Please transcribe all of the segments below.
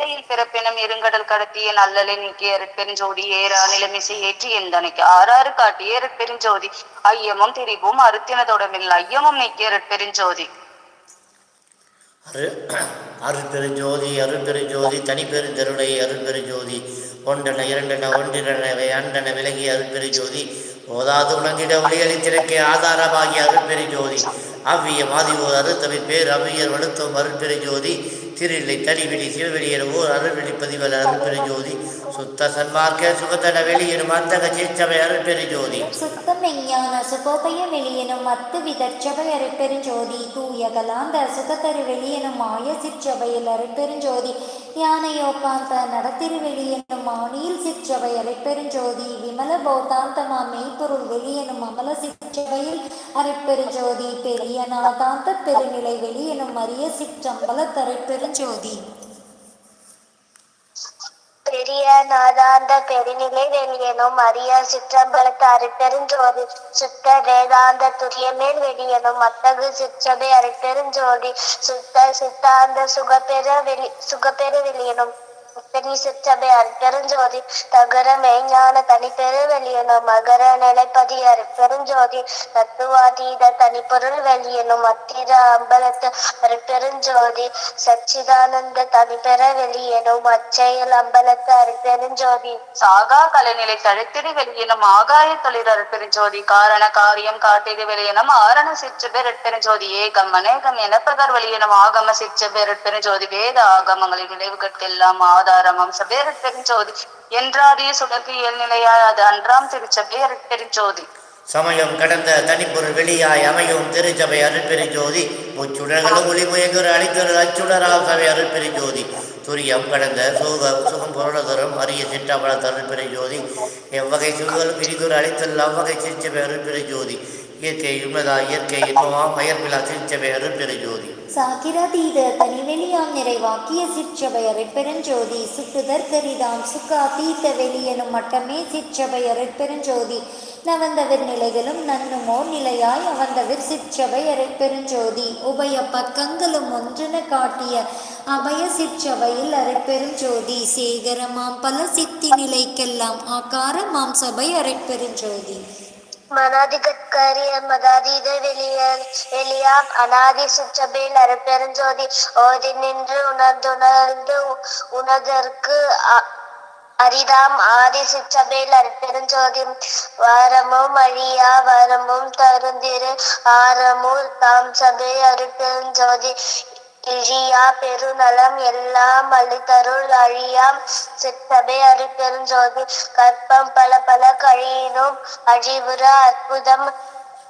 எல்லையில் பிறப்பினும் இருங்கடல் கடத்திய நல்லலை நீக்கிய அருட்பெருஞ்சோதி ஏறா நிலைமிசை ஏற்றி எந்தனைக்கு? ஆறாறு காட்டிய அருட்பெருஞ்சோதி ஐயமும் திரிவும் அறுத்தினதோடமில் ஐயமும் நீக்கிய அருட்பெருஞ்சோதி அரு அருட்பெருஞ்சோதி அருட்பெருஞ்சோதி தனிப்பெருந்தருளை அருட்பெருஞ்சோதி ஒன்றென இரண்டென ஒன்றிரனவை அண்டென விலகிய அருட்பெருஞ்சோதி ஓதாது உணங்கிட ஒளியளித்திறக்கே ஆதாரமாகிய அருட்பெருஞ்சோதி அவ்விய மாதிவோர் அறுத்தவை பேர் அவ்வியர் வலுத்தும் அருட்பெருஞ்சோதி திருநிலை தனிவெளி சிவவெளி எனவோ அருள்வெளி பதிவல் ஜோதி சுத்த சன்மார்க்க சுகத்தன எனும் அந்தக சேச்சவை ஜோதி சுத்த மெய்ஞான சுகோபய வெளியெனும் அத்து விதற்றவை அருட்பெருஞ்சோதி தூய கலாந்த சுகத்தரு வெளியெனும் மாய சிற்றவையில் அருட்பெருஞ்சோதி ஞானயோகாந்த நடத்திரு வெளியெனும் ஆணியில் சிற்றவை அருட்பெருஞ்சோதி விமல பௌத்தாந்தமா மெய்ப்பொருள் வெளியெனும் அமல சிற்றவையில் அருட்பெருஞ்சோதி பெரிய நாதாந்த பெருநிலை வெளி எனும் அரிய சிற்றம்பல தருட்பெருஞ்சோதி பெரிய நாதாந்த பெருநிலை வெளியனும் அரிய சிற்றம்பலத்து அரைப்பெருஞ்சோதி சுத்த வேதாந்த துரியமேல் வெளியனும் அத்தகு சிற்றபை அரைப்பெருஞ்சோதி சுத்த சித்தாந்த சுகப்பெற வெளி சுகப்பெரு வெளியனும் பெரிய சிற்றபை அருட்பெருஞ்சோதி தகர மெய்ஞான தனிப்பெரு வெளியனும் மகர நிலைப்பதி அருட்பெருஞ்சோதி தத்துவாதீத தனிப்பொருள் வெளியனும் அத்திர அம்பலத்து அருட்பெருஞ்சோதி சச்சிதானந்த தனிப்பெற வெளியனும் அச்செயல் அம்பலத்து அருட்பெருஞ்சோதி. சாகா கலைநிலை தழுத்திடு வெளியனும் ஆகாய தொழில் அருட்பெருஞ்சோதி காரண காரியம் காட்டிடு வெளியனும் ஆரண சிற்று பெருட்பெருஞ்சோதி ஏகம் அநேகம் எனப்பதர் வெளியனும் ஆகம சிற்று பெருட்பெருஞ்சோதி வேத ஆகமங்களின் விளைவுகட்கெல்லாம் ஆதாரம். அம்ச பெருட்பெருஞ்சோதி என்றாரிய சுடர்க்கு இயல்நிலையாய் அது அன்றாம் திருச்சபை அருட்பெருஞ்சோதி சமயம் கடந்த தனிப்பொருள் வெளியாய் அமையும் திருச்சபை அருட்பெருஞ்சோதி முச்சுடர்களும் ஒளிமுயங்குற அளித்தொரு அச்சுடரால் சபை அருட்பெருஞ்சோதி துரியம் கடந்த சுக சுகம் பொருளதரும் அரிய சிற்றம்பல அருட்பெருஞ்சோதி எவ்வகை சுகங்கள் பிரிதுர அளித்தல் அவ்வகை சிற்றபை அருட்பெருஞ்சோதி இயற்கை உண்மதா இயற்கை இன்பமாம் அயற்பிலா சிற்றபை அருட்பெருஞ்சோதி சாகிராதீத தனிவெளியாம் நிறைவாக்கிய சிற்றபை அருட்பெருஞ்சோதி சுட்டுதற்கரிதாம் சுக்க அதீத வெளியனும் மட்டமே சிற்றபை அருட்பெருஞ்சோதி. நவந்தவிர் நிலைகளும் நன்னுமோர் நிலையாய் அவந்தவிர் சிற்றபை அரைப்பெருஞ்சோதி உபய பக்கங்களும் ஒன்றென காட்டிய அபய சிற்றபையில் அரைப்பெருஞ்சோதி சேகரமாம் பல சித்தி நிலைக்கெல்லாம் ஆகாரமாம் சபை அரைப்பெருஞ்சோதி மனாதிகட்கரிய மதாதீத வெளிய வெளியாம் அனாதி சுற்றபேல் அருட்பெருஞ்சோதி ஓதி நின்று உணர்ந்துணர்ந்து உ- உணர்தற்கு அரிதாம் ஆதி சிற்றபேல் அற்பெருஞ்சோதி வாரமும் அழியா வரமும் தருந்திரு ஆரமும் தாம் சபை அருட்பெருஞ்சோதி இழியா பெருநலம் எல்லாம் அளித்தருள் அழியாம். சித்தபே அருட்பெருஞ்சோதி. கற்பம் பல பல கழியினும் அழிவுற அற்புதம்.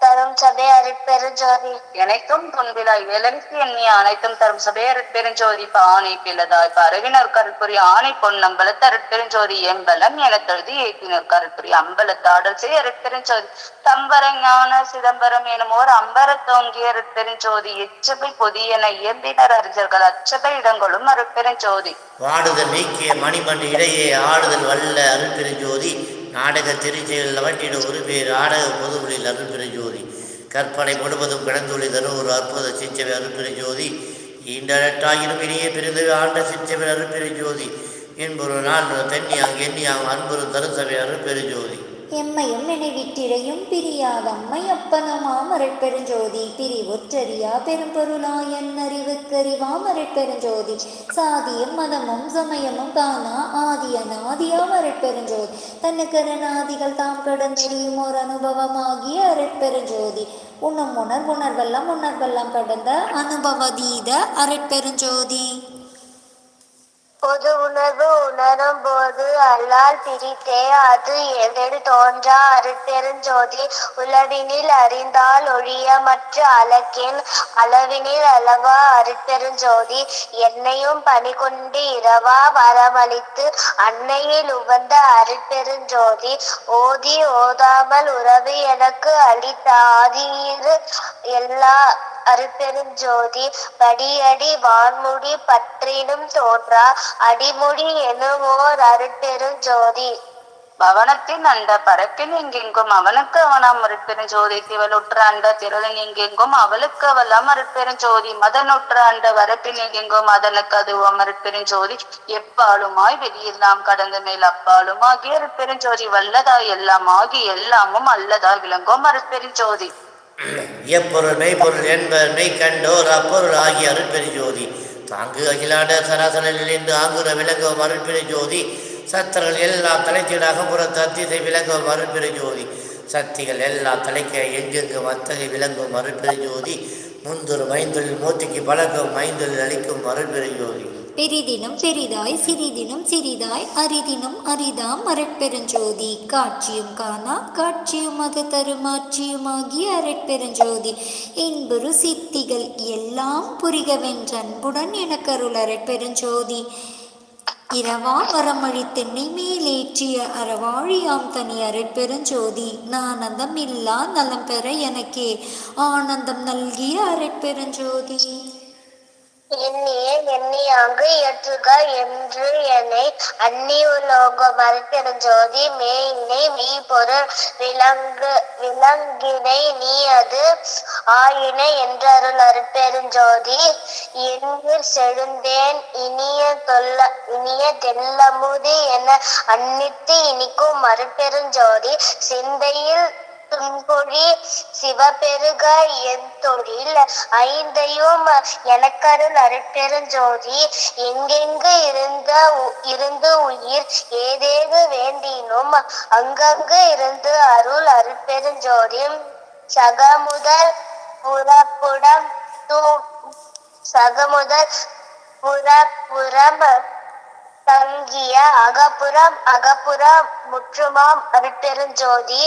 தரும் சபை அருட்பெருஞ்சோதி எனைத்தும் துன்பிலாய் வேலனுக்கு எண்ணிய அனைத்தும் தரும் சபையர் பெருஞ்சோதி. பானை பிளதாய் பரவினர் கருப்புரி ஆணை பொன்னம்பலத்து அருட்பெருஞ்சோதி எம்பலம் என தழுதி ஏற்றினர் கருப்புரி அம்பலத்தாடல் செய் அருட்பெருஞ்சோதி தம்பர ஞான சிதம்பரம் எனும் ஓர் அம்பர தோங்கிய அருட்பெருஞ்சோதி எச்சபை பொதியென இயம்பினர் அறிஞர்கள் அச்சபை இடங்களும் அருட்பெருஞ்சோதி வாடுதல் நீக்கிய மணிமண் இடையே ஆடுதல் வல்ல அருட்பெருஞ்சோதி நாடக திருச்சியில் அவற்றிட ஒரு பேர் ஆடக பொதுவுளில் அருட்பெருஞ்சோதி கற்பனை முழுவதும் கிடந்துள்ளி தரும் ஒரு அற்புத சிச்சவை அருட்பெருஞ்சோதி ஈண்டழட்டாயினும் இனிய பிரிந்து ஆண்ட சிச்சவை அருட்பெருஞ்சோதி என்பொரு நாள் தென்னியாங் எண்ணியாங் அன்புறு தருசபை அருட்பெருஞ்சோதி எம்மையும் நினைவிட்டிடையும் பிரியாதம்மை அப்பனமாம் அருட்பெருஞ்சோதி பெரும்பொருளா என் அறிவுக்கறிவாம் அருட்பெருஞ்சோதி சாதியும் மதமும் சமயமும் காணா ஆதியநாதியாம் அருட்பெருஞ்சோதி தன்னுக்கரணாதிகள் தாம் கடந்தெறியும் ஒரு அனுபவமாகிய அரட்பெருஞ்சோதி உண்ணும் உணர் உணர்வெல்லாம் உணர்வெல்லாம் கடந்த அனுபவதீத அரட்பெருஞ்சோதி பொது உணர்வு உணரும் போது அல்லால் பிரித்தே அது எதில் தோன்றா? அருட்பெருஞ்சோதி உளவினில் அறிந்தால் ஒழிய மற்ற அலக்கின் அளவினில் அளவா? அருட்பெருஞ்சோதி என்னையும் பணி கொண்டு இரவா வரமளித்து அன்னையில் உவந்த அருட்பெருஞ்சோதி ஓதி ஓதாமல் உறவு எனக்கு அளித்த ஆதியிரு எல்லா அருப்பெருஞ்சோதி படியடி வான்முடி பற்றினும் தோன்றா அடிமுடி எனுவோர் அருட்பெருஞ்சோதி பவனத்தின் அண்ட பரப்பின் எங்கெங்கும் அவனுக்கு அவனாம் அருட்பெரும் ஜோதி. திவளுற்ற அண்ட திரளின் எங்கெங்கும் அவளுக்கு அவலாம் அருட்பெரும் ஜோதி. மதனுற்ற அண்ட வரப்பின் எங்கெங்கும் அதனுக்கு அது அருட்பெரும் ஜோதி. எப்பாலுமாய் வெளியெல்லாம் கடந்த மேல் அப்பாலும் ஆகிய அருட்பெரும் ஜோதி. வல்லதாய் எல்லாம் ஆகி எல்லாமும் அல்லதாய் விளங்கும் அருட்பெரும் ஜோதி. எப்பொருள் மெய்ப்பொருள் என்பர் மெய் கண்டோர் அப்பொருள் ஆகிய அருட்பெரு ஜோதி. தாங்கு அகிலாண்ட சராசரனிலிருந்து ஆங்குர விளங்கும் அருட்பெரு ஜோதி. சத்தர்கள் எல்லாம் தலைச்சீடாக புற தத்திசை விளங்கும் அருட்பெரு ஜோதி. சக்திகள் எல்லாம் தலைக்க எங்கெங்கும் அத்தகை விளங்கும் அருட்பெரு ஜோதி. முந்தொரு மைந்தொழில் மூர்த்திக்கு பழக்கம் மைந்தொழில் அளிக்கும் அருட்பெரு ஜோதி. பெரிதினும் பெரிதாய் சிறிதினும் சிறிதாய் அரிதினும் அரிதாம் அரட்பெருஞ்சோதி. காட்சியும் காணா காட்சியும் அது தருமாட்சியுமாகிய அரட்பெருஞ்சோதி. என்பரு சித்திகள் எல்லாம் புரிகவென்றன்புடன் எனக்கருள் அரட்பெருஞ்சோதி. இரவா வரமழித்தென்னை மேலேற்றிய அறவாழியாம் தனி அரட்பெருஞ்சோதி. நானந்தம் இல்லா நலம் பெற எனக்கே ஆனந்தம் நல்கிய அரட்பெருஞ்சோதி. எண்ணியே எண்ணியாங்கு இயற்றுக என்று என்னை அந்நி உலோக மறுபெருஞ்சோதி மேயினை பொருள் விலங்கு விலங்கினை நீ அது ஆயினை என்றருள் அருட்பெருஞ்சோதி எண்ணில் செழுந்தேன் இனிய தொல்ல இனிய தெல்லமுதி என அன்னித்து இனிக்கும் மறுபெருஞ்சோதி சிந்தையில் துன்பொழி சிவபெருக என் தொழில் ஐந்தையும் எனக்கருள் அருட்பெருஞ்சோதி. எங்கெங்கு இருந்த இருந்து உயிர் ஏதேது வேண்டினும் அங்கங்கு இருந்து அருள் அருட்பெருஞ்சோதி. சகமுதல் புறப்புடம் தூ சகமுதல் புறப்புறம் தங்கிய அகப்புறம் அகப்புறம் முற்றுமாம் அருட்பெருஞ்சோதி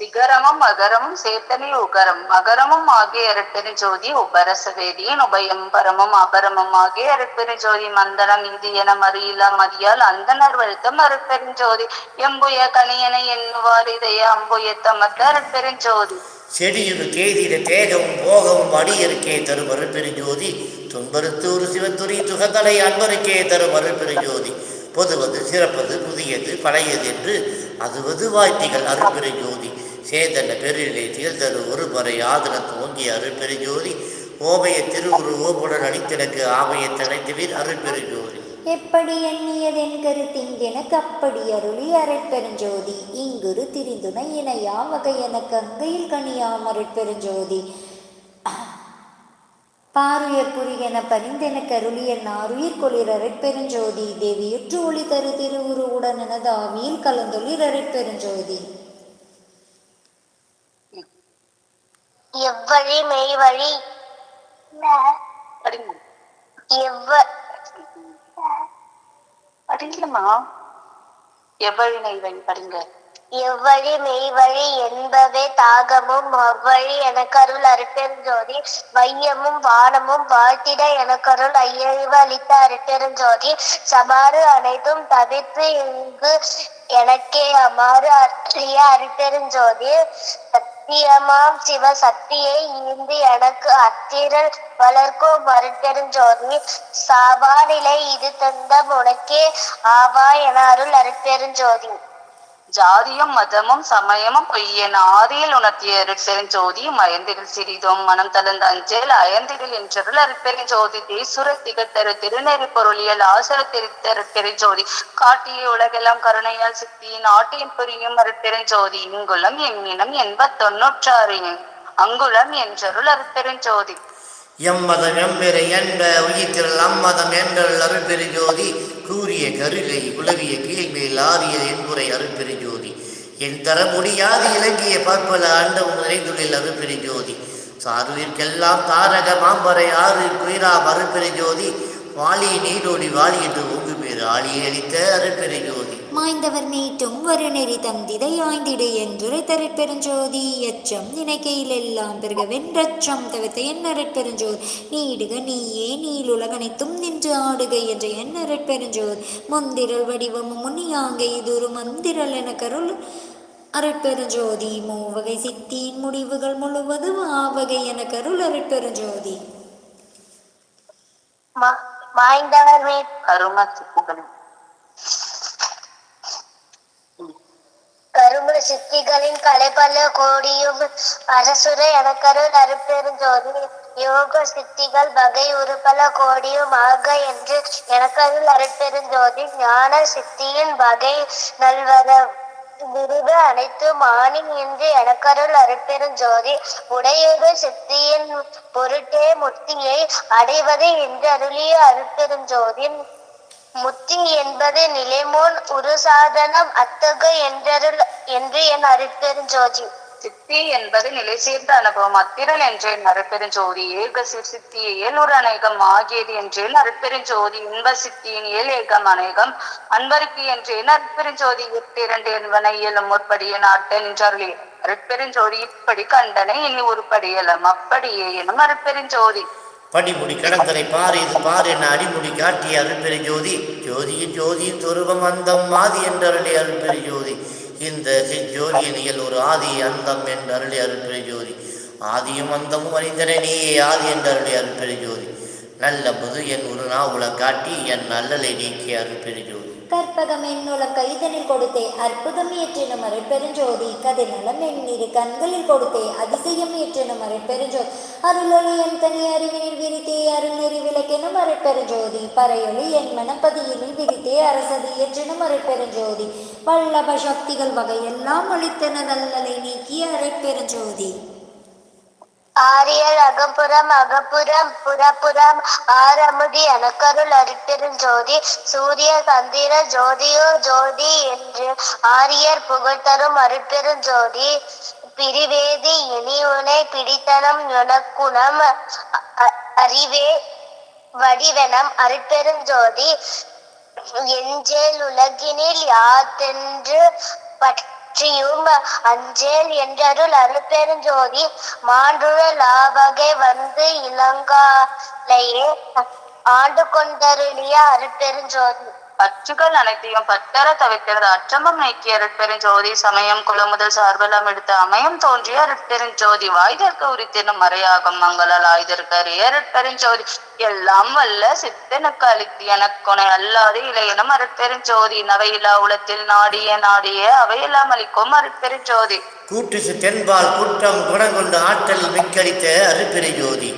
விகரமும் அகரமும் சேர்த்தனே உகரம். அகரமும் ஆகிய அரட்பெரும் ஜோதி உபரச வேதியன் உபயம். பரமும் அபரமும் ஆகிய அரட்பெரும் ஜோதி மந்தனம் இது என மறியிலா மதியால் அந்தனர் வருத்தம் அரட்பெரும் ஜோதி எம்புய கணியனை எண்ணுவார் இதைய அம்புய தமர்த்த அரட்பெரும் ஜோதி செடியுறு தேதியிட தேகமும் போகமும் அடியருக்கே தரும் அருட்பெருஞ்சோதி துன்பருத்தூர் சிவத்துறி துகத்தலை அன்பருக்கே தரும் அருட்பெருஞ்சோதி பொதுவது சிறப்பது புதியது பழையது என்று அதுவது வாய்த்திகள் அருட்பெருஞ்சோதி சேதன பெருநிலை தேர்தல் ஒரு முறை ஆதனத்து ஓங்கிய அருட்பெருஞ்சோதி ஓமைய திருவுரு ஓப்புடன் அளித்தனக்கு ஆமையை தழைத்துவீர் அருட்பெருஞ்சோதி எப்படி எண்ணியதென் கருத்திங்கெனக்கு அப்படி அருளி அரட்பெருஞ்சோதி. இங்குரு திரிந்துணை இணையா வகை எனக்கு அங்கையில் கனியாம் அரட்பெருஞ்சோதி. பாருயர் புரியென பரிந்தெனக்கு அருளிய நாருயிர் கொளிர் அரட்பெருஞ்சோதி தேவியுற்று ஒளி தரு திருவுரு உடனது ஆவியில் கலந்தொளிர் அரட்பெருஞ்சோதி எவ்வழி மெய்வழி? படிங்க. எவ்வ படிங்களமா எவ்வழினை வழி படிங்க. எவ்வழி மெய்வழி என்பவே தாகமும் அவ்வழி எனக்கருள் அருட்பெருஞ்சோதி வையமும் வானமும் வாழ்த்திட எனக்கருள் ஐயழிவு அளித்த அருட்பெருஞ்சோதி சமாறு அனைத்தும் தவிர்த்து இங்கு எனக்கே அமாறு அற்றிய அருட்பெருஞ்சோதி சத்தியமாம் சிவ சக்தியை ஈந்து எனக்கு அத்திரல் வளர்க்கும் அருட்பெருஞ்சோதி சாவாநிலை இது தந்த உனக்கே ஆவா என அருள் அருட்பெருஞ்சோதி ஜாதியும் மதமும் சமயமும் பொய்யன். ஆதியில் உணர்த்திய பெருஞ்சோதி மயந்திரில் சிறிதும் மனம் தளர்ந்த அஞ்சல் அயந்திரில் என்றருள் அருட்பெருஞ்சோதி தேசுர திகத்தரு திருநெறி பொருளியல் ஆசர திருத்தருட்பெருஞ்சோதி காட்டிய உலகெல்லாம் கருணையால் சித்தியின் ஆட்டியின் புரியும் அருட்பெருஞ்சோதி இங்குளம் எங்கினம் எண்பத் தொன்னூற்றாறு அங்குலம் என்றருள் அருட்பெருஞ்சோதி எம்மதம் எம்பெரு என்ற உயிர்த்திரல் அம்மதம் என்றல் அருள்பெருஜோதி கூறிய கருகை உலவிய கீழ்மேல் ஆரிய என்புரை அருள்பெருஜோதி என் தர முடியாது இலங்கிய பற்பல அண்டமும் நிறைந்துள்ளில் அருள்பெருஜோதி சாருவிற்கெல்லாம் தாரக மாம்பரை ஆறு குயிரா அருட்பெருஜோதி வாலி நீரோடி வாலி என்று ஒங்கு பேர் ஆளியை அளித்த அருட்பெருஜோதி. மாய்ந்தவர் நீட்டும் ஒரு நெறி தந்திதை ஆய்ந்திடு என்றுரை தருட்பெருஞ்சோதி. எச்சம் நினைக்கையில் எல்லாம் பெருக வென்றச்சம் தவிர்த்த எண்ணறட் பெருஞ்சோதி நீடுக நீயே நீலுலகனைத்தும் நின்று ஆடுக என்ற எண்ணறட் பெருஞ்சோதி முந்திரல் வடிவமும் முனியாங்கை இதுரு மந்திரல் என கருள் அருட்பெருஞ்சோதி மூவகை சித்தியின் முடிவுகள் முழுவதும் ஆவகை என கருள் அருட்பெருஞ்சோதி மா- மாய்ந்தவர் மீட் கரும சித்திகளின் கலைபல கோடியும் அரசுர எனக்கருள் அருப்பெருஞ்சோதி யோக சித்திகள் வகை உருப்பல கோடியும் ஆக என்று எனக்கருள் அருட்பெருஞ்சோதி ஞான சித்தியின் வகை நல்வர விருது அனைத்தும் ஆணி என்று எனக்கருள் அருட்பெருஞ்சோதி உடையுடு சித்தியின் பொருட்டே முத்தியை அடைவது என்று அருளிய அருட்பெருஞ்சோதின் முத்தி என்பது நிலைமோன் ஒரு சாதனம் அத்தகு என்றருள் என்று என் அருட்பெருஞ்சோதி சித்தி என்பது நிலை சேர்ந்த அனுபவம். அத்திரல் என்றேன் அருட்பெருஞ்சோதி ஏக சித்தி சித்தியை ஒரு அநேகம் ஆகியது என்றேன் அருட்பெருஞ்சோதி இன்ப சித்தியின் இயல் ஏகம் அநேகம். அன்பருக்கு என்றேன் அருட்பெருஞ்சோதி எட்டிரண்டு என்பன இயலும். முற்படிய நாட்டன் என்றருளி அருட்பெருஞ்சோதி இப்படி கண்டனை இனி உருப்படியலம் அப்படியே எனும் அருட்பெருஞ்சோதி படிமுடி கடந்தரை பார் இது பார் என அடிமுடி காட்டிய அருள்பெரு ஜோதி. ஜோதியின் ஜோதியின் சொருபம் அந்தம் ஆதி என்றருளி அருள்பெரு ஜோதி. இந்த ஜோதியின் ஒரு ஆதி அந்தம் என்று அருளி அருள்பெரு ஜோதி. ஆதியும் அந்தமும் அறிந்தன நீயே ஆதி என்று அருளி அருள்பெரு ஜோதி. நல்ல புது என் ஒரு நாவுல காட்டி என் நல்லலை நீக்கிய அருள்பெரு ஜோதி. கற்பகம் என்னுளம் கைதனில் கொடுத்தே அற்புதம் ஏற்றினும் அருட்பெருஞ்சோதி கதிநலம் என்னிரு கண்களில் கொடுத்தே அதிசயம் ஏற்றினும் அருட்பெருஞ்சோதி அருளொளி என் தனி அறிவினில் விரித்தே அருள் நெறி விளக்கெனும் அருட்பெருஞ்சோதி பறையொளி என் மனப்பதியினில் விரித்தே அரசதி ஏற்றினும் அருட்பெருஞ்சோதி வல்லப சக்திகள் வகையெல்லாம் ஒளித்தன நல்லலை நீக்கிய அருட்பெருஞ்சோதி ஆரியர் அகப்புறம் அகப்புறம் புறப்புறம் ஆரமுதி எனக்கருள் அருட்பெருஞ்சோதி சூரிய சந்திர ஜோதியோ ஜோதி என்று ஆரியர் புகழ்தரும் அருட்பெருஞ்சோதி பிரிவேதி இனியுனை பிடித்தனம் எனக்குணம் அ- அறிவே வடிவெனம் அருட்பெருஞ்சோதி எஞ்சேல் உலகினில் யாதென்று பற்றியும் அஞ்சேல் என்றருள் அருப்பெருஞ்சோதி மாண்டுழல் ஆவகை வந்து இளங்காலையே. ஆண்டு கொண்டருளிய அருப்பெருஞ்சோதி பற்றுகள் அனைத்தையும் பட்டர தவிர்க்கிறது. அற்றமம் நீக்கிய அருட்பெருஞ்சோதி சமயம் குலமுதல் சார்பெல்லாம் எடுத்து அமயம் தோன்றிய அருட்பெருஞ்சோதி வாய்தற்கு உரித்தினும் மறையாகும் மங்களால் ஆய்தற்கு அறிய அருட்பெருஞ்சோதி எல்லாம் வல்ல சித்தனுக்கு அளித்து எனக்குனை அல்லாது இளையனும் அருட்பெருஞ்சோதி நவையிலா உலத்தில் நாடிய நாடிய அவையெல்லாம் அளிக்கும் அருட்பெருஞ்சோதி கூட்டு தென்பால் குற்றம் குணங்கொண்டு ஆற்றல் மிக்கடித்த அருப்பெரு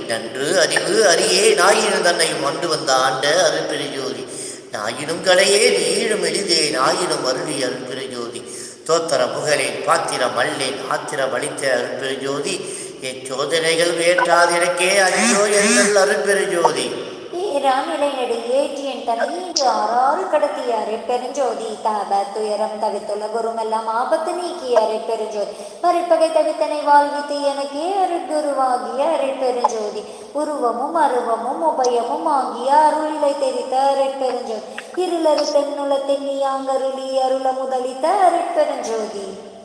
நன்று அறிவு அரியே நாயினும் தன்னையும் கொண்டு வந்த ஆண்ட அருப்பெரு ஆயினும் நாயினும் கலையே நீழும் எளிதே நாயினும் அருளிய அருள்பிரஜோதி தோத்தர புகழேன் பாத்திரம் அல்லேன் ஆத்திரம் அளித்த அருப்பெரு ஜோதி எச்சோதனைகள் வேற்றாதிரக்கே அச்சோ எங்கள் அருள்பிரஜோதி ஜோதி ஏறாம் இளைஞடு ஆறாறு கடத்தியாரே. பெருஞ்சோதி தாப துயரம் தவித்துள்ள குருமெல்லாம் ஆபத்து நீக்கியாரே பெருஞ்சோதி. மறுப்பகை தவித்தனை வாழ்வித்து எனக்கே அருட்குருவாகிய அரை பெருஞ்சோதி. உருவமும் அருவமும் உபயமும் ஆகிய அருளிலை தெரித்த அரை பெருஞ்சோதி. இருளறு தென்னுளத்தின் நீயாங்கருளி அருள முதலித்த அரை பெருஞ்சோதி.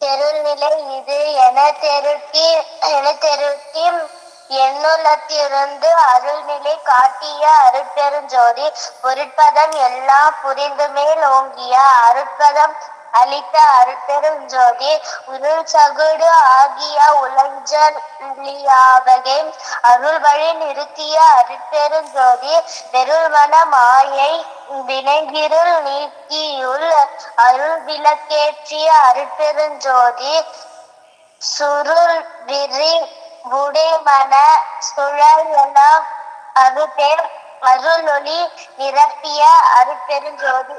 தெருள்நிலை இது என தெருக்கி என தெருக்கி எண்ணுலத்திலிருந்து அருள்நிலை காட்டிய அருட்பெருஞ்சோதி பொருட்பதம் எல்லாம் புரிந்து மேல் ஓங்கிய அருட்பதம் அளித்த அருட்பெருஞ்சோதி உருள் சகுடு ஆகிய உலஞ்சலியாவகை அருள் வழி நிறுத்திய அருட்பெருஞ்சோதி வெருள்மன மாயை வினைகிருள் நீக்கியுள் அருள் விளக்கேற்றிய அருட்பெருஞ்சோதி சுருள் விரி புடைமன சுழல் என அருபே அருளொளி நிரப்பிய அருட்பெருஞ்சோதி.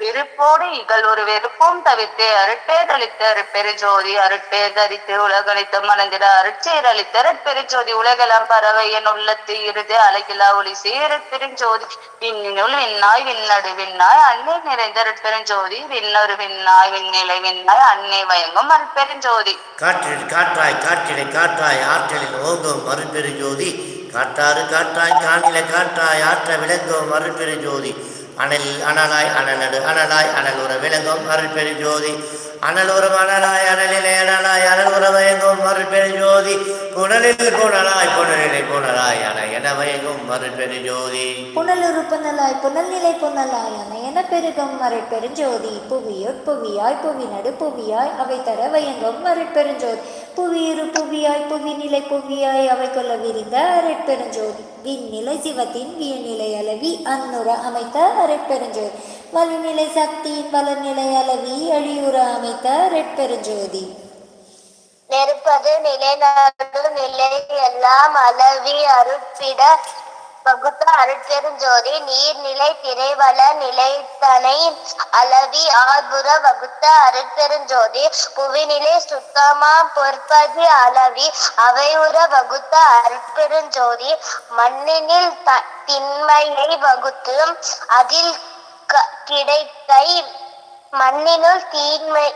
விருப்போடு இகழ் ஒரு வெறுப்பும் தவிர்த்து அருட்பேதளித்த அருட்பெருஜோதி அருட்பேர் தரித்து உலகணித்து மணந்திட அருட்சேர் அளித்த அருட்பெருஜோதி உலகெல்லாம் பறவை என் உள்ளத்து இறுதி அழகிலா ஒளி சேரப்பெருஞ்சோதி விண்ணினுள் விண்ணாய் விண்ணடு விண்ணாய் அன்னை நிறைந்த அருட்பெருஞ்சோதி. விண்ணொரு விண்ணாய் விண்ணிலை விண்ணாய் அன்னை வயங்கும் அருட்பெருஞ்சோதி. காற்றில் காற்றாய் காற்றிலை காற்றாய் ஆற்றலில் ஓங்கும் மறுபெரு ஜோதி காற்றாறு காற்றாய் காணில காற்றாய் ஆற்ற விளங்கும் மறுபெரு ஜோதி அனல் அனலாய் அனலடு அனலாய் அனலுற விளங்கும் அருள் பெரு ஜோதி. அனலுறம் அனலாய் அனலிலே அனலாய் அனலுற வயங்கும் மறுபெரு ஜோதி. புனலில் புனலாய் புனலிலை புனலாய் அன என வயங்கும் மறுபெரு ஜோதி. புனலுரு புனலாய் புனல்நிலை புனலாய் அணையன பெருகும் மறைப்பெருஞ்சோதி புவியுட் புவியாய் புவிநடு புவியாய் அவை தர வயங்கும் மறைப்பெருஞ்சோதி புவியுறு புவியாய் புவிநிலை புவியாய் அவை கொள்ள விரிந்த அரைப்பெருஞ்சோதி விண்ணிலை சிவத்தின் வியநிலை அளவி அன்னுர அமைத்த அரைப்பெருஞ்சோதி வலுநிலை சக்தியின் வளர்நிலை அளவி அழியுற அமைத்த ரெட்பெருஞ்சோதி. நெருப்பது நிலைநாடு நிலை எல்லாம் அளவி அருட்பிட வகுத்த அருட்பெருஞ்சோதி நீர்நிலை திரைவள நிலைத்தனை அளவி ஆர்புற வகுத்த அருட்பெருஞ்சோதி புவிநிலை சுத்தமா பொற்பதி அளவி அவையுற வகுத்த அருட்பெருஞ்சோதி மண்ணினில் திண்மையை வகுத்து அதில் க- கிடைத்தை மண்ணினுள் தீன்மை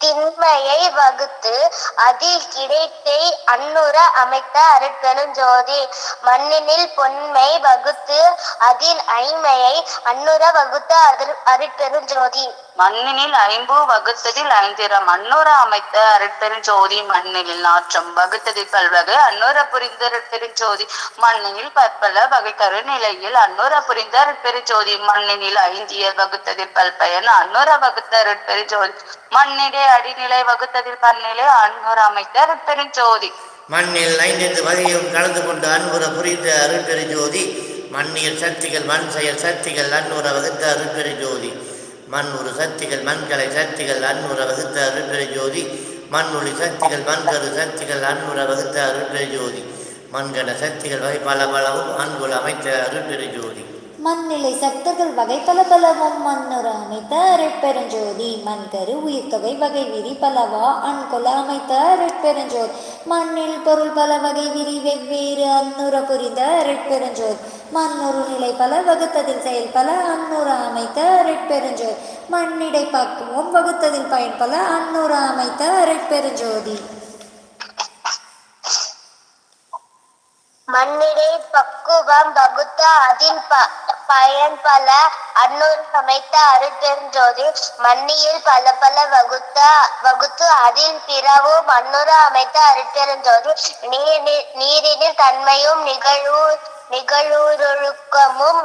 திண்மையை வகுத்து அதில் கிடைத்தை அன்னுற அமைத்த அருட்பெருஞ்சோதி மண்ணினில் பொன்மை வகுத்து அதில் ஐமையை அன்னுற வகுத்த அரு- அருட்பெருஞ்சோதி மண்ணினில் ஐம்பு வகுத்ததில் ஐந்திரம். அன்னூர அமைத்த அருட்பெருஞ்சோதி மண்ணில் நாற்றம் வகுத்ததில் பல்வகை. அன்னோர புரிந்த அருட்பெருஞ்சோதி மண்ணினில் பற்பல வகை கருநிலையில் அன்னோர புரிந்த அரட்பெருஞ்சோதி மண்ணினில் ஐந்திய வகுத்ததில் பல்பயன். அன்னூர வகுத்த அரட்பெருஞ்சோதி மண்ணிலே அடிநிலை வகுத்ததில் பன்னிலை அன்னோர அமைத்த அருட்பெருஞ்சோதி. மண்ணில் ஐந்தைந்து வகையும் கலந்து கொண்டு அன்புற புரிந்த அருட்பெருஞ்சோதி மண்ணியல் சக்திகள் மண் செயல் சக்திகள் அன்னுற வகுத்த ஜோதி மண் ஒரு சக்திகள் மண்கலை சக்திகள் அன்னுற வகுத்த அருட்பெருஜோதி மண் ஒளி சக்திகள் மண்கரு சக்திகள் அன்னுற வகுத்த பிரஜோதி. மண்கட சக்திகள் வகை பல பலவும் அன்புல அமைத்த அருட்பெருஜோதி மண்நிலை சக்தர்கள் வகை பல பலவும் மண்ணுற அமைத்த அருட்பெருஞ்சோதி மண்கரு உயிர்த்தொகை வகை விரி பலவா அண்கொல அமைத்த அருட்பெருஞ்சோதி மண்ணில் பொருள் பல வகை விரி வெவ்வேறு அன்னுற புரிந்த அருட்பெருஞ்சோதி மண்ணுறு நிலை பல வகுத்ததில் செயல் பல அன்னுற அமைத்த அருட்பெருஞ்சோதி மண்ணிடை பக்குவம் வகுத்ததில் பயன் பல அன்னுற அமைத்த அருட்பெருஞ்சோதி மண்ணிடை பக்குவம் வகுத்த அதில் ப- பயன் பல அன்னூர் சமைத்த அருட்பெருஞ்சோதி மண்ணியில் பல பல வகுத்த வகுத்து அதில் பிறவும் மண்ணுற அமைத்த அருட்பெருஞ்சோதி நீர் நீரினில் தன்மையும் நிகழ்வு நிகழூரொழுக்கமும்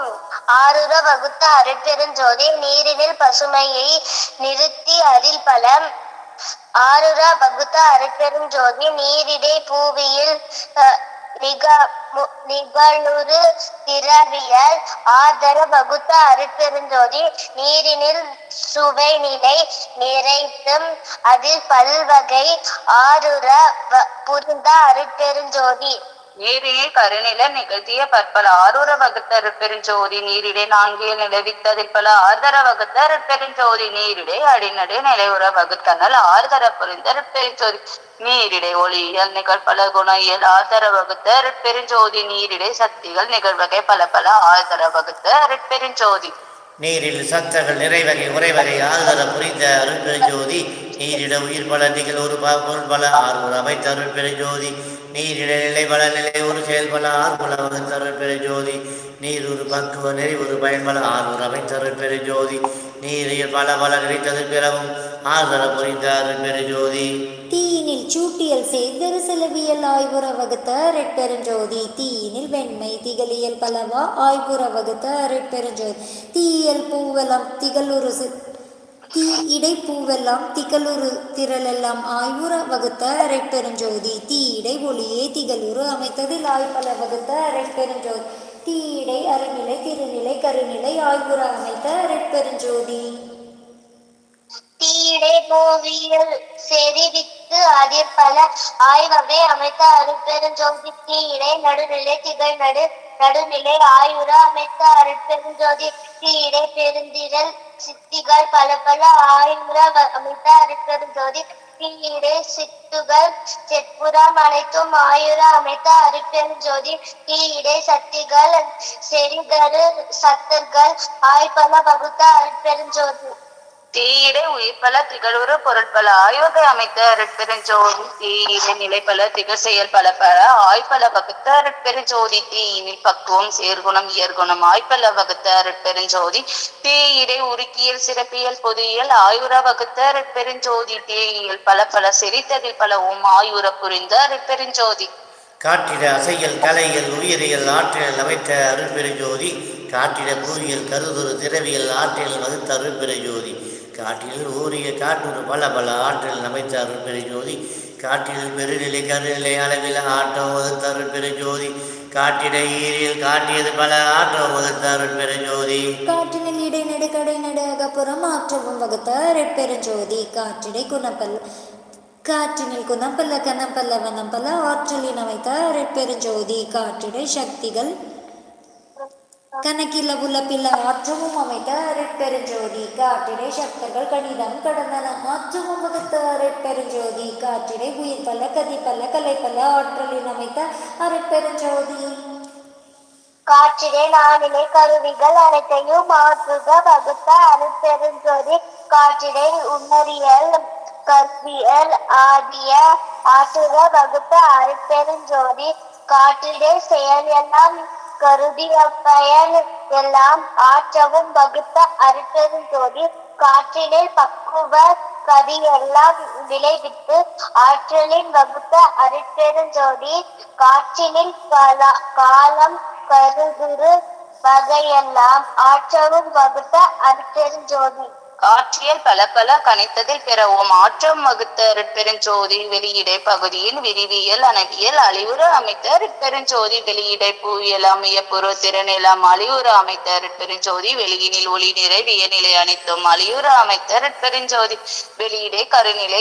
ஆறுர வகுத்த அருட்பெருஞ்சோதி நீரினில் பசுமையை நிறுத்தி அதில் பல ஆறுர வகுத்த அருட்பெருஞ்சோதி நீரிடை பூவியில் நிக நிகழுறு திரவியல் ஆதர வகுத்த அருட்பெருஞ்சோதி நீரினில் சுவை நிலை நிறைத்தும் அதில் பல்வகை ஆறுற புரிந்த அருட்பெருஞ்சோதி. ஏரியை கருநில நிகழ்த்திய பற்பல ஆரூர வகுத்தர் பெருஞ்சோதி நீரிடை நான்கில் நிலவித்ததில் பல ஆர்தர வகுத்த பெருஞ்சோதி நீரிடை அடிநடை நிலையுற வகுத்தனல் ஆர்தர புரிந்தர் பெருஞ்சோதி நீரிடை ஒளியியல் நிகழ் பல குணையியல் ஆர்தர வகுத்தர் பெருஞ்சோதி நீரிடை சக்திகள் நிகழ்வகை பல பல ஆர்தர வகுத்த பெருஞ்சோதி நீரில் சத்தர்கள் நிறைவகை உறைவகை ஆறுதல புரிந்த அருட்பெருஜோதி நீரிட உயிர் பல நிகழ் ஒரு ப- பொருள் பல ஆறுதல் அமைத்த அருட்பெருஜோதி நீரிட நிலை பல நிலை ஒரு செயல் பல ஆறுபல வகுத்த அருட்பெருஜோதி நீர் ஒரு பக்குவ நெறி ஒரு பயன்பல ஆறுதல் பெரு ஜோதி. நீரில் பல பல நினைத்தது பிறவும் ஆதர புரிந்தாரு பெரு ஜோதி. தீயினில் சூட்டியல் சேர்ந்தரு செலவியல் ஆய்வுற வகுத்த ரெட்பெருஞ்சோதி தீயினில் வெண்மை திகழியல் பலவா ஆய்வுற வகுத்த ரெட்பெருஞ்சோதி தீயல் பூவெல்லாம் திகழுரு தீ இடை பூவெல்லாம் திகழுறு திரளெல்லாம் ஆய்வுற வகுத்த ரெட்பெருஞ்சோதி இடை ஒளியே திகழுறு அமைத்ததில் ஆய்பல வகுத்த ரெட்பெருஞ்சோதி தீயிடை அருநிலை திருநிலை கருநிலை ஆய்வுற அமைத்த அருட்பெருஞ்சோதி. தீடை பூவியல் செறிவித்து அதில் பல ஆய்வகை அமைத்த அருட்பெருஞ்சோதி. தீடை நடுநிலை திகழ் நடு நடுநிலை ஆயுர அமைத்த அருட்பெருஞ்சோதி. தீடை பெருந்திரல் சித்திகள் பல பல ஆயுர அமைத்த அருட்பெருஞ்சோதி. தீடை சித்துகள் செப்புறம் அனைத்தும் ஆயுர அமைத்த அருட்பெருஞ்சோதி தீடை சக்திகள் செறிகரு சத்தர்கள் ஆய்பல பகுத்த அருட்பெருஞ்சோதி தீயிடை உயிர்பல திகழுறு பொருட்பல ஆய்வகை அமைத்த அருட்பெருஞ்சோதி தீயிட நிலைப்பல திகழ் செயல் பல பல. ஆய்பல வகுத்த அருட்பெருஞ்சோதி தீயினில் பக்குவம் சேர்குணம் இயற்குணம். ஆய்பல வகுத்த அருட்பெருஞ்சோதி தீயிடை உருக்கியல் சிறப்பியல் பொதியியல். ஆயுர வகுத்த அருட்பெருஞ்சோதி தீயியல் பல பல. செறித்ததில் பலவும் ஆயுர புரிந்த அருட்பெருஞ்சோதி. காட்டிட அசையல் கலையல் உயிரியல் ஆற்றல் அமைத்த அருட்பெருஞ்சோதி. காற்றிட பூவியல் கருதுரு திரவியல் ஆற்றல் வகுத்த அருட்பெருஜோதி காட்டில் ஊறிய காட்டுறு பல பல ஆற்றல் அமைத்த பெருஜோதி காட்டில் பெருநிலை கருநிலை அளவில் ஆட்டம் வகுத்த பெருஜோதி காட்டிட ஈரில் காட்டியது பல ஆட்டம் வகுத்த பெருஞ்சோதி. காட்டினில் வெளியிடை நெடுக்கடை நடு அகப்புறம் ஆற்றவும் வகுத்தார் ரெட்பெருஞ்சோதி காற்றிடை குணப்பல் காற்றினில் குணப்பல்ல கனப்பல்ல வனப்பல்ல ஆற்றலின் அமைத்த ரெட்பெருஞ்சோதி காற்றிடை சக்திகள் கணக்கில்ல உலப்பில்ல ஆற்றமும் அமைத்த அருட்பெருஞ்சோதி காற்றினை சக்தர்கள் கணிதம் கடந்தன. ஆற்றமும் வகுத்த அருட்பெருஞ்சோதி காற்றினை உயிர் பல்ல கதி பல்ல கலை பல்ல ஆற்றலின் அமைத்த அருட்பெருஞ்சோதி காற்றினை நானிலை கருவிகள் அனைத்தையும் மாற்றுக வகுத்த அருட்பெருஞ்சோதி காற்றினை உணரியல் கற்பியல் ஆகிய ஆற்றுக வகுத்த அருட்பெருஞ்சோதி காற்றிலே செயல் எல்லாம் கருதிய பயன் எல்லாம் ஆற்றவும் வகுத்த அருட்பெருஞ்சோதி காற்றிலே பக்குவ கதியெல்லாம் விளைவித்து ஆற்றலின் வகுத்த அருட்பெருஞ்சோதி காற்றினில் கால- காலம் கருதுரு வகையெல்லாம் ஆற்றவும் வகுத்த அருட்பெருஞ்சோதி காற்றியல் பல பல கணித்ததில் பெறவும். ஆற்றம் வகுத்த அருட்பெருஞ்சோதி வெளியிடை பகுதியின் விரிவியல் அணவியல் அழிவுற அமைத்த ரிட்பெருஞ்சோதி வெளியிடை பூவியல் அமைய புற திறனிலம் அழிவுற அமைத்த அருட்பெருஞ்சோதி வெளியினில் ஒளி நிறை வியநிலை அனைத்தும் அழிவுற அமைத்த அருட்பெருஞ்சோதி வெளியிடை கருநிலை